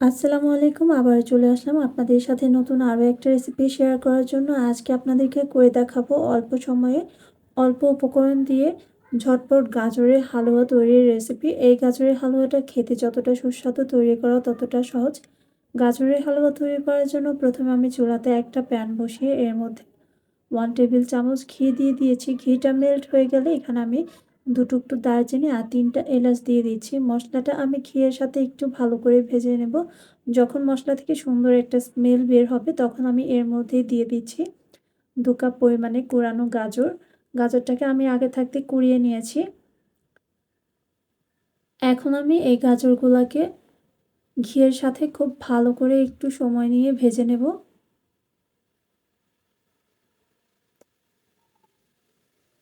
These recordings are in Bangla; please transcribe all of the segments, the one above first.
আসসালামু আলাইকুম, আবার চলে আসলাম আপনাদের সাথে নতুন আরও একটা রেসিপি শেয়ার করার জন্য। আজকে আপনাদেরকে করে দেখাবো অল্প সময়ে অল্প উপকরণ দিয়ে ঝটপট গাজরের হালুয়া তৈরির রেসিপি এই গাজরের হালুয়াটা খেতে যতটা সুস্বাদু তৈরি করা ততটা সহজ। গাজরের হালুয়া তৈরি করার জন্য প্রথমে আমি চুলাতে একটা প্যান বসিয়ে এর মধ্যে ওয়ান টেবিল চামচ ঘি দিয়ে দিয়েছি। ঘিটা মেল্ট হয়ে গেলে এখানে আমি দুটুকটু দারচিনি আর তিনটা এলাচ দিয়ে দিচ্ছি। মশলাটা আমি ঘিয়ের সাথে একটু ভালো করে ভেজে নেব। যখন মশলা থেকে সুন্দর একটা স্মেল বের হবে, তখন আমি এর মধ্যে দিয়ে দিচ্ছি দু কাপ পরিমাণে কুড়ানো গাজর। গাজরটাকে আমি আগে থাকতে কুড়িয়ে নিয়েছি। এখন আমি এই গাজরগুলোকে ঘিয়ের সাথে খুব ভালো করে একটু সময় নিয়ে ভেজে নেব।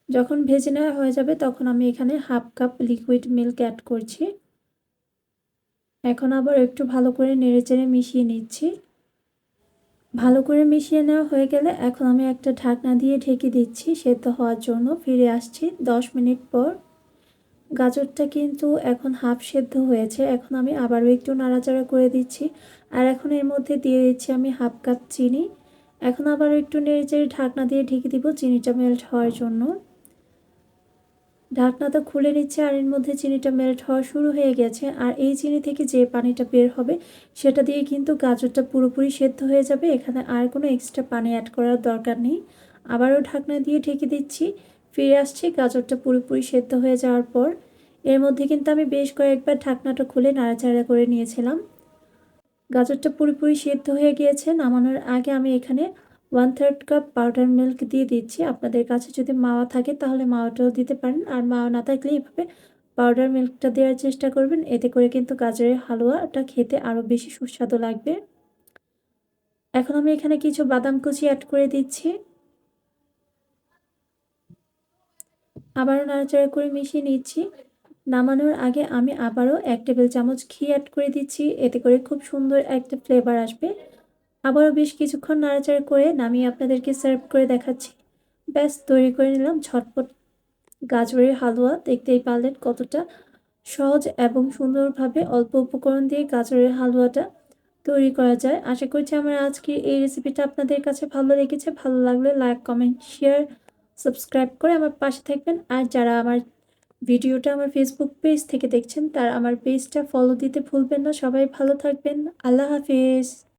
যখন ভেজে নেওয়া হয়ে যাবে তখন আমি এখানে half cup liquid milk add করছি। এখন আবার একটু ভালো করে নেড়েচেড়ে মিশিয়ে নিচ্ছি। ভালো করে মিশিয়ে নেওয়া হয়ে গেলে এখন আমি একটা ঢাকনা দিয়ে ঢেকে দিচ্ছি, সেদ্ধ হওয়ার জন্য। ফিরে আসছি দশ মিনিট পর। গাজরটা কিন্তু এখন হাফ সেদ্ধ হয়েছে, এখন আমি আবারও একটু নাড়াচাড়া করে দিচ্ছি। আর এখন এর মধ্যে দিয়ে দিচ্ছি আমি হাফ কাপ চিনি। এখন আবার একটু নেড়েচেড়ে ঢাকনা দিয়ে ঢেকে দিব, চিনিটা মেল্ট হওয়ার জন্য। ঢাকনাটা খুলে নিচ্ছে আর এর মধ্যে চিনিটা মেল্ট হওয়া শুরু হয়ে গেছে। আর এই চিনি থেকে যে পানিটা বের হবে, সেটা দিয়ে কিন্তু গাজরটা পুরোপুরি সেদ্ধ হয়ে যাবে। এখানে আর কোনো এক্সট্রা পানি অ্যাড করার দরকার নেই। আবারও ঢাকনা দিয়ে ঢেকে দিচ্ছি, ফিরে আসছি, গাজরটা পুরোপুরি সেদ্ধ হয়ে যাওয়ার পর। এর মধ্যে কিন্তু আমি বেশ কয়েকবার ঢাকনাটা খুলে নাড়াচাড়া করে নিয়েছিলাম। গাজরটা পুরোপুরি সেদ্ধ হয়ে গিয়েছে, নামানোর আগে আমি এখানে one third cup powder milk দিয়ে দিচ্ছি। আপনাদের কাছে যদি মাওয়া থাকে তাহলে মাওয়াটাও দিতে পারেন। আর মাওয়া না থাকলে এভাবে পাউডার মিল্কটা দেওয়ার চেষ্টা করবেন। এতে করে কিন্তু গাজরের হালুয়াটা খেতে আরও বেশি সুস্বাদু লাগবে। এখন আমি এখানে কিছু বাদাম কুচি অ্যাড করে দিচ্ছি। আবারও নাড়াচাড়া করে মিশিয়ে নিচ্ছি। নামানোর আগে আমি আবারও এক টেবিল চামচ ঘি অ্যাড করে দিচ্ছি। এতে করে খুব সুন্দর একটা ফ্লেভার আসবে। আবারও বেশ কিছুক্ষণ নাড়াচাড়া করে নামিয়ে আপনাদেরকে সার্ভ করে দেখাচ্ছি। ব্যাস, তৈরি করে নিলাম ঝটপট গাজরের হালুয়া। দেখতেই পারলেন কতটা সহজ এবং সুন্দরভাবে অল্প উপকরণ দিয়ে গাজরের হালুয়াটা তৈরি করা যায়। আশা করছি আমার আজকে এই রেসিপিটা আপনাদের কাছে ভালো লেগেছে। ভালো লাগলে লাইক কমেন্ট শেয়ার সাবস্ক্রাইব করে আমার পাশে থাকবেন। আর যারা আমার ভিডিওটা আমার ফেসবুক পেজ থেকে দেখছেন, তারা আমার পেজটা ফলো দিতে ভুলবেন না। সবাই ভালো থাকবেন। আল্লাহ হাফিজ।